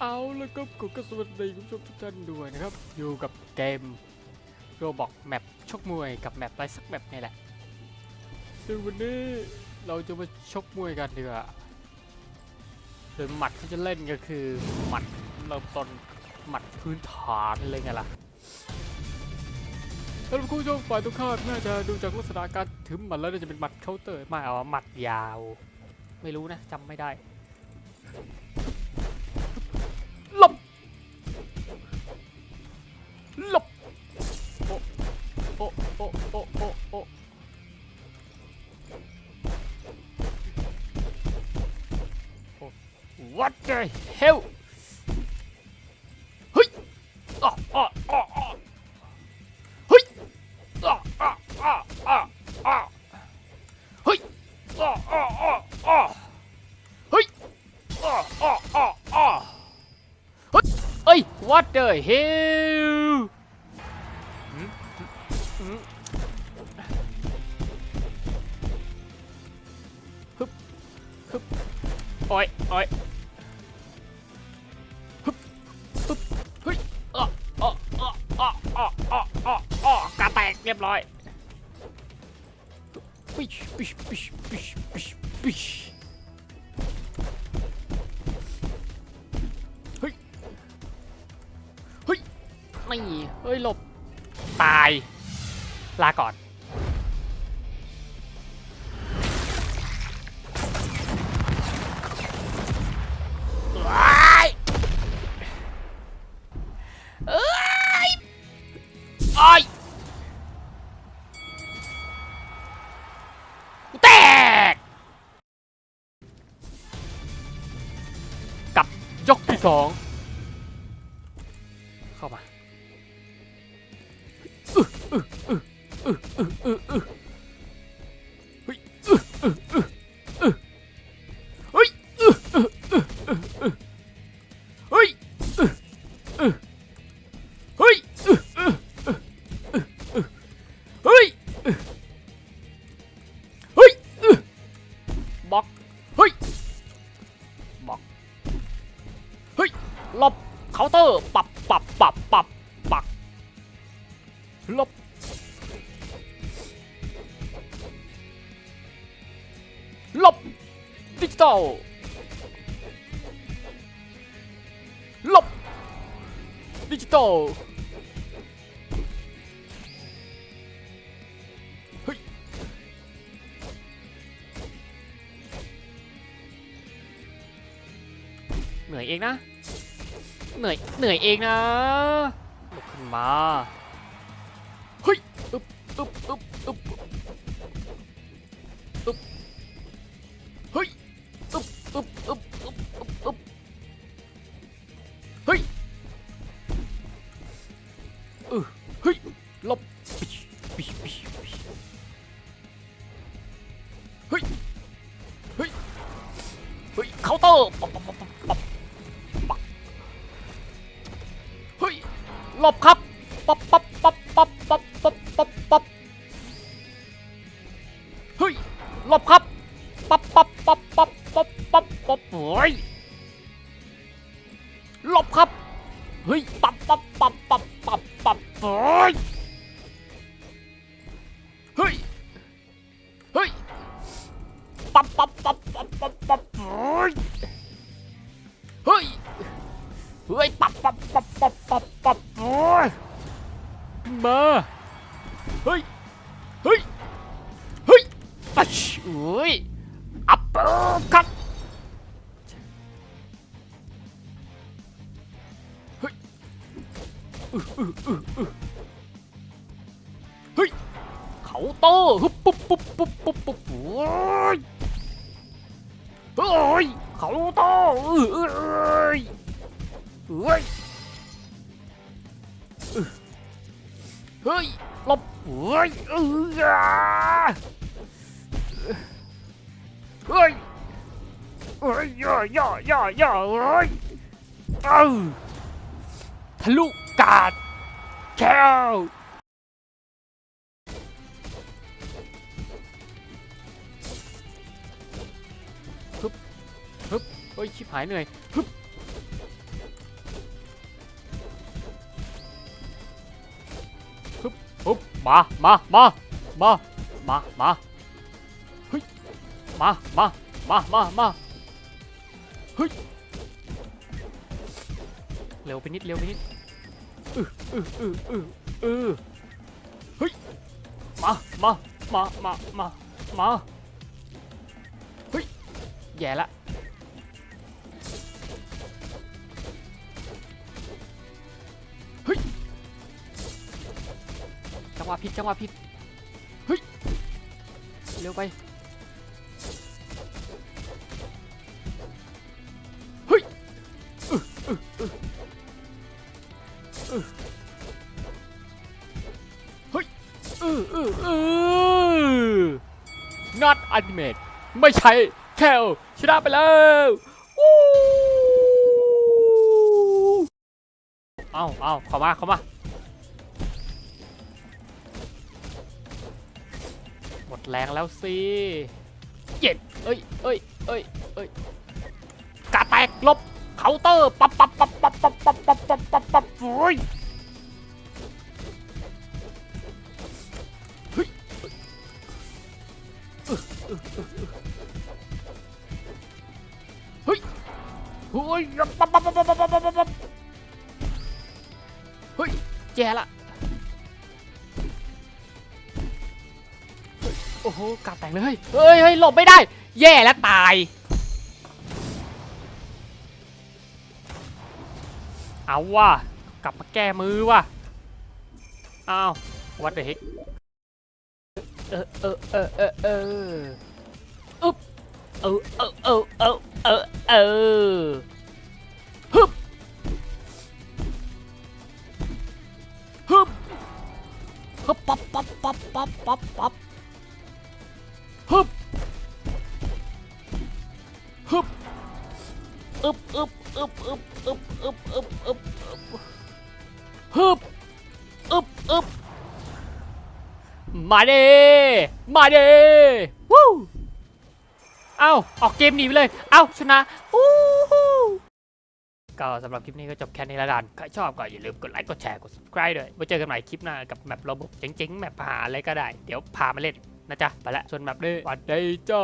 เอาแล้วก็กูก็สวัสดีคุณผู้ชมทุกท่านด้วยนะครับ อยู่กับเกมโรบอกแมปชกมวยกับแมปอะไรสักแมปนี่แหละซึ่งวันนี้เราจะมาชกมวยกันดีกว่าโดยหมัดที่จะเล่นก็คือหมัดเริ่มต้นหมัดพื้นฐานเลยไงล่ะแล้วคุณผู้ชมฝ่ายตรงข้ามน่าจะดูจากลักษณะการถือหมัดแล้วน่าจะเป็นหมัดเคาน์เตอร์ไม่เอาหมัดยาว ไม่รู้นะจำไม่ได้ oh, oh, oh, oh. What the hell? Hey! Ah, ah, ah, ah. Hey! Ah, ah, ah, ah, ah. Hey! Ah, ah, ah, ah. Hey! Ah, ah, ah, ah. Hey! What the hell? ฮึบฮึบโอ้ยโอ้ยฮึบฮึบเฮ้ยอะอะอะอะอะอะอะอะกระแตกเรียบร้อยปิชปิชปิชปิชปิชปิชไม่ เฮ้ย หลบ ตาย ลาก่อนว้ายเอ้ยไอ้ายกูแตก กับยกที่สอง ล็อกเฮ้ยบล็อกเฮ้ยหลบเคาน์เตอร์ปับปับปับปับปักหลบหลบดิจิตอลหลบดิจิตอล นื่อยเองนะ เหนื่อย เหนื่อยเองนะลุกขึ้นมา เฮ้ยอึบอึบอึบอึบเฮ้ยอึบอึบอึบอึบอึบอึบเฮ้ยเออเฮ้ยลบปิชปิชปิชปิชเฮ้ย เฮ้ย เฮ้ยเคาน์เตอร์ ลบครับปับ มาเฮ้ยเฮ้ยเฮ้ยปัชโอ้ยอัปเปอร์คัตเฮ้ยอื้ออื้ออื้ออื้อเฮ้ยเขาน์เตอร์ฮึบปุ๊บปุ๊บปุ๊บปุ๊บปุ๊บโอ้ยเฮ้ยเขาน์เตอร์เอ้ยเอ้ย เฮ้ยหลบเฮ้ยเออเฮ้ยเฮ้ยย่อย่อย่อย่อเฮ้ยเอาทะลุกาดแก้วฮึบฮึบเฮ้ยชิบหายเหนื่อยฮึบ มามามามามามาเฮ้ยมามามามามาเฮ้ยเร็วไปนิดเร็วไปนิดอืออืออืออืออือเฮ้ยมามามามามามาเฮ้ยแย่ละ งหวะผิดจังหวะผิดเฮ้ยเร็วไปเฮ้ยอึอึอึอึเฮ้ยอืออืออือ not ultimate ไม่ใช่แค่ชนะไปแล้วเอาเอาเข้ามาเข้ามา หมดแรงแล้วสิเจ็ดเอ้ยเอ้ยเอ้ยเอ้ยกาแตกลบเคาน์เตอร์ปับปับปับปับปับปับปับปับปับปับโอ้ยเฮ้ยเฮ้ยเฮ้ยปับปับปับปับปับปับปับปับเฮ้ยแย่ละ อ้โหกาดแตกเลยเฮ้ยเฮ้ยหลบไม่ได้ แย่แล้วตาย เอาว่ะกลับมาแก้มือว่ะอ้าววัดเด e กเออเออเออเออเอออึ๊บเออเออเออเออเออเออฮึบฮึบฮึบปั๊บปั๊บปั๊บปั๊บปั๊บปั๊บ อึบอึบอึบอึบอึบอึบอึบอึบอึบฮึบอึบอึบมาเดมาเดวู้เอ้าออกเกมหนีไปเลย เอ้าชนะวู้ก็สำหรับคลิปนี้ก็จบแค่นี้ละกัน ใครชอบก็อย่าลืมกดไลค์ กดแชร์ กด subscribe ด้วยไว้เจอกันใหม่คลิปหน้ากับแมประบบเจ๋งๆ แมปหาอะไรก็ได้ เดี๋ยวพามาเล่นนะจ๊ะ ไปละ ส่วนแมปนี้หวัดดีจ้า